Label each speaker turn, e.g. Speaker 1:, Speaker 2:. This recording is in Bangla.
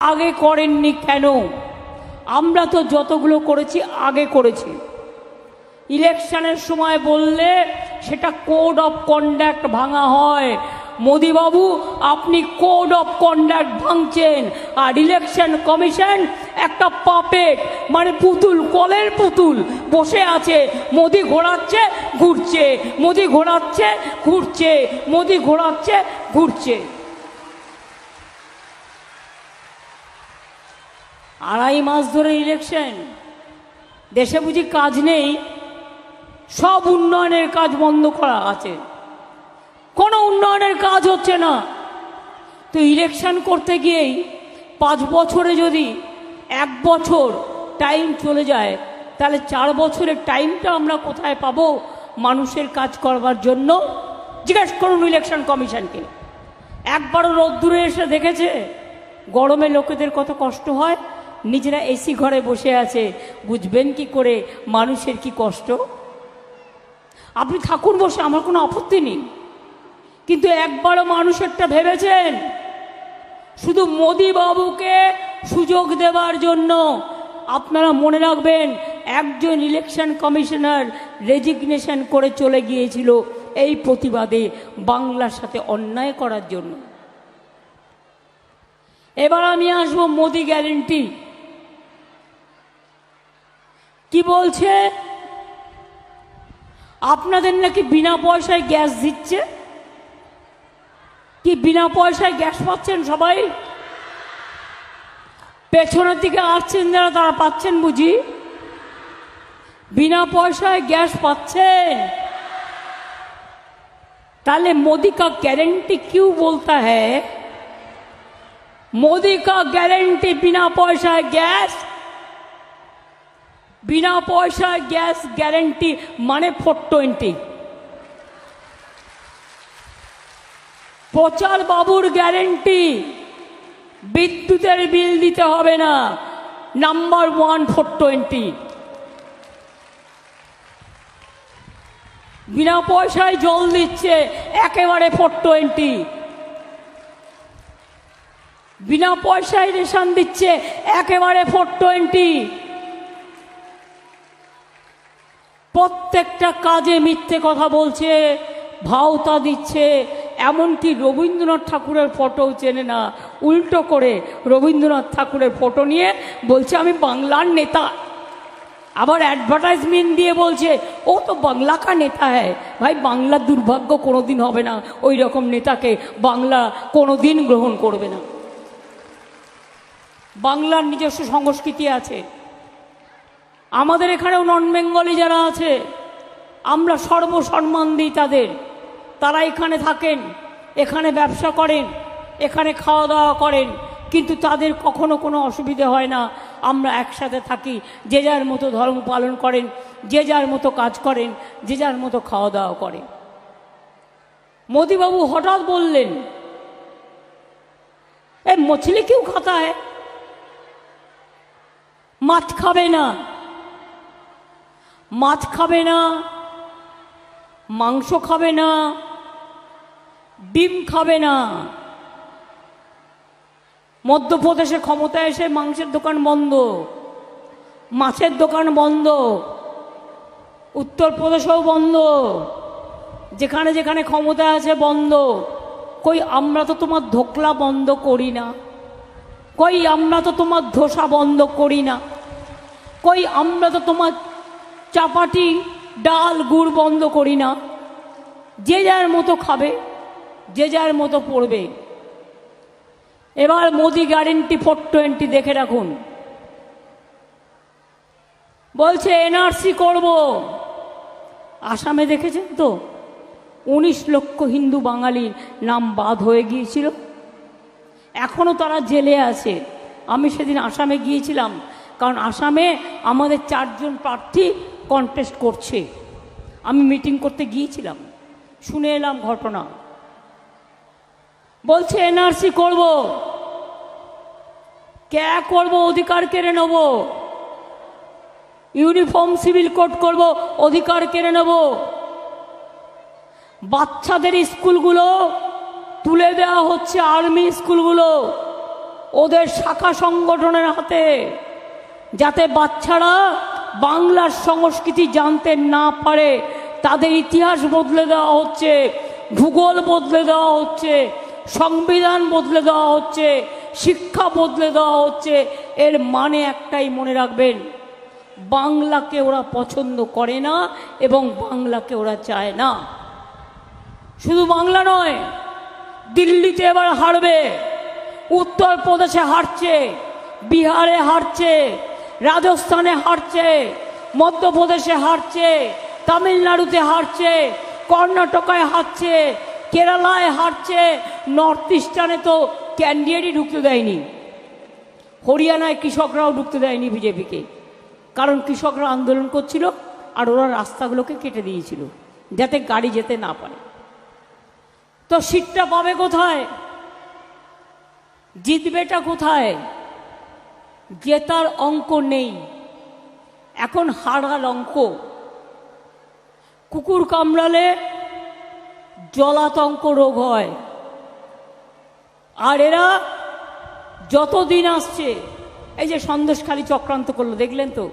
Speaker 1: আগে করেননি কেন? আমরা তো যতগুলো করেছি, আগে করেছি। ইলেকশনের সময় বললে সেটা কোড অফ কন্ডাক্ট ভাঙা হয়। মোদিবাবু, আপনি কোড অফ কন্ডাক্ট ভাঙছেন। আর ইলেকশন কমিশন একটা পাপেট মানে পুতুল, কলের পুতুল বসে আছে। মোদি ঘোরাচ্ছে, ঘুরছে। মোদি ঘোরাচ্ছে, ঘুরছে। মোদি ঘোরাচ্ছে, ঘুরছে। আড়াই মাস ধরে ইলেকশন দেশে বুঝি কাজ নেই। সব উন্নয়নের কাজ বন্ধ করা আছে। কোনো উন্নয়নের কাজ হচ্ছে না। তো ইলেকশন করতে গিয়েই পাঁচ বছরে যদি এক বছর টাইম চলে যায়, তাহলে চার বছরের টাইমটা আমরা কোথায় পাবো মানুষের কাজ করবার জন্য? জিজ্ঞেস করুন ইলেকশন কমিশনকে। একবারও রোদ্দুরে এসে দেখেছে? গরমে লোকেদের কত কষ্ট হয়? নিজেরা এসি ঘরে বসে আছে। বুঝবেন কি করে মানুষের কি কষ্ট? আপনি থাকুন বসে আমার কোনো আপত্তি নেই। কিন্তু একবারও মানুষেরটা ভেবেছেন, শুধু মোদি বাবুকে সুযোগ দেওয়ার জন্য। আপনারা মনে রাখবেন, একজন ইলেকশন কমিশনার রেজিগনেশন করে চলে গিয়েছিল এই প্রতিবাদে বাংলার সাথে অন্যায় করার জন্য। এবার আমি আসব মোদি গ্যারেন্টি কি বলছে আপনাদের নাকি বিনা পয়সায় গ্যাস দিচ্ছে কি বিনা পয়সায় গ্যাস পাচ্ছেন সবাই পেছনের দিকে আসছেন যারা তারা পাচ্ছেন বুঝি বিনা পয়সায় গ্যাস পাচ্ছেন তাহলে मोदी का गारंटी क्यों बोलता है मोदी का गारंटी बिना পয়সায় গ্যাস বিনা পয়সায় গ্যাস গ্যারেন্টি মানে ফোর টোয়েন্টি প্রচার বাবুর গ্যারেন্টি বিদ্যুতের বিল দিতে হবে না নাম্বার ওয়ান ফোর টোয়েন্টি বিনা পয়সায় জল দিচ্ছে একেবারে ফোর টোয়েন্টি বিনা পয়সায় রেশন দিচ্ছে একেবারে ফোর টোয়েন্টি প্রত্যেকটা কাজে মিথ্যে কথা বলছে, ভাওতা দিচ্ছে, এমনকি রবীন্দ্রনাথ ঠাকুরের ফটোও চেনে না। উল্টো করে রবীন্দ্রনাথ ঠাকুরের ফটো নিয়ে বলছে, আমি বাংলার নেতা। আবার অ্যাডভার্টাইজমেন্ট দিয়ে বলছে, ও তো বাংলা কা নেতা হ্যায়। ভাই বাংলার দুর্ভাগ্য কোনোদিন হবে না। ওই রকম নেতাকে বাংলা কোনোদিন গ্রহণ করবে না। বাংলার নিজস্ব সংস্কৃতি আছে। আমাদের এখানেও নন বেঙ্গলি যারা আছে, আমরা সর্বসম্মান দিই তাদের। তারা এখানে থাকেন, এখানে ব্যবসা করেন, এখানে খাওয়া দাওয়া করেন, কিন্তু তাদের কখনো কোনো অসুবিধে হয় না। আমরা একসাথে থাকি, যে যার মতো ধর্ম পালন করেন, যে যার মতো কাজ করেন, যে যার মতো খাওয়া দাওয়া করেন। মোদিবাবু হঠাৎ বললেন, এ মছলি কেউ খাতা মাছ খাবে না। মাছ খাবে না, মাংস খাবে না, ডিম খাবে না। মধ্যপ্রদেশে ক্ষমতা এসে মাংসের দোকান বন্ধ, মাছের দোকান বন্ধ, উত্তরপ্রদেশেও বন্ধ, যেখানে যেখানে ক্ষমতা আছে বন্ধ। কই, আমরা তো তোমার ধোকলা বন্ধ করি না। কই, আমরা তো তোমার ধোসা বন্ধ করি না। কই, আমরা তো তোমার চাপাটি, ডাল, গুড় বন্ধ করি না। যে যার মতো খাবে, যে যার মতো পড়বে। এবার মোদি গ্যারেন্টি ফোর টোয়েন্টি দেখে রাখুন। বলছে, এনআরসি করব। আসামে দেখেছেন তো? উনিশ লক্ষ হিন্দু বাঙালির নাম বাদ হয়ে গিয়েছিল। এখনও তারা জেলে আছে। আমি সেদিন আসামে গিয়েছিলাম। কারণ আসামে আমাদের চারজন প্রার্থী কন্টেস্ট করছে। আমি মিটিং করতে গিয়েছিলাম। শুনে এলাম ঘটনা। বলছে, এনআরসি করব। কে করব? অধিকার কেড়ে নেব। ইউনিফর্ম, সিভিল কোড করব। অধিকার কেড়ে নেব। বাচ্চাদের স্কুলগুলো তুলে দেওয়া হচ্ছে আর্মি স্কুলগুলো। ওদের শাখা সংগঠনের হাতে। যাতে বাচ্চারা বাংলার সংস্কৃতি জানতে না পারে, তাদের ইতিহাস বদলে দেওয়া হচ্ছে, ভূগোল বদলে দেওয়া হচ্ছে, সংবিধান বদলে দেওয়া হচ্ছে, শিক্ষা বদলে দেওয়া হচ্ছে, এর মানে একটাই মনে রাখবেন, বাংলাকে ওরা পছন্দ করে না এবং বাংলাকে ওরা চায় না। শুধু বাংলা নয়, দিল্লিতে এবার হারবে, উত্তরপ্রদেশে হারছে, বিহারে হারছে রাজস্থানে হারছে, মধ্যপ্রদেশে হারছে, তামিলনাড়ুতে হারছে, কর্ণাটকায় হারছে, কেরালায় হারছে, নর্থ ইস্টার্নে তো ক্যান্ডিডেটই ঢুকতে দেয়নি। হরিয়ানায় কৃষকরাও ঢুকতে দেয়নি বিজেপিকে। কারণ কৃষকরা আন্দোলন করছিল আর ওরা রাস্তাগুলোকে কেটে দিয়েছিল, যাতে গাড়ি যেতে না পারে। তো সিটটা পাবে কোথায়? জিতবেটা কোথায়? জেতার অঙ্ক নেই। এখন হারার অঙ্ক। কুকুর কামড়ালে জলাতঙ্ক রোগ হয়। আর এরা যতদিন আসছে, এই যে সন্দেশখালী চক্রান্ত করল, দেখলেন তো?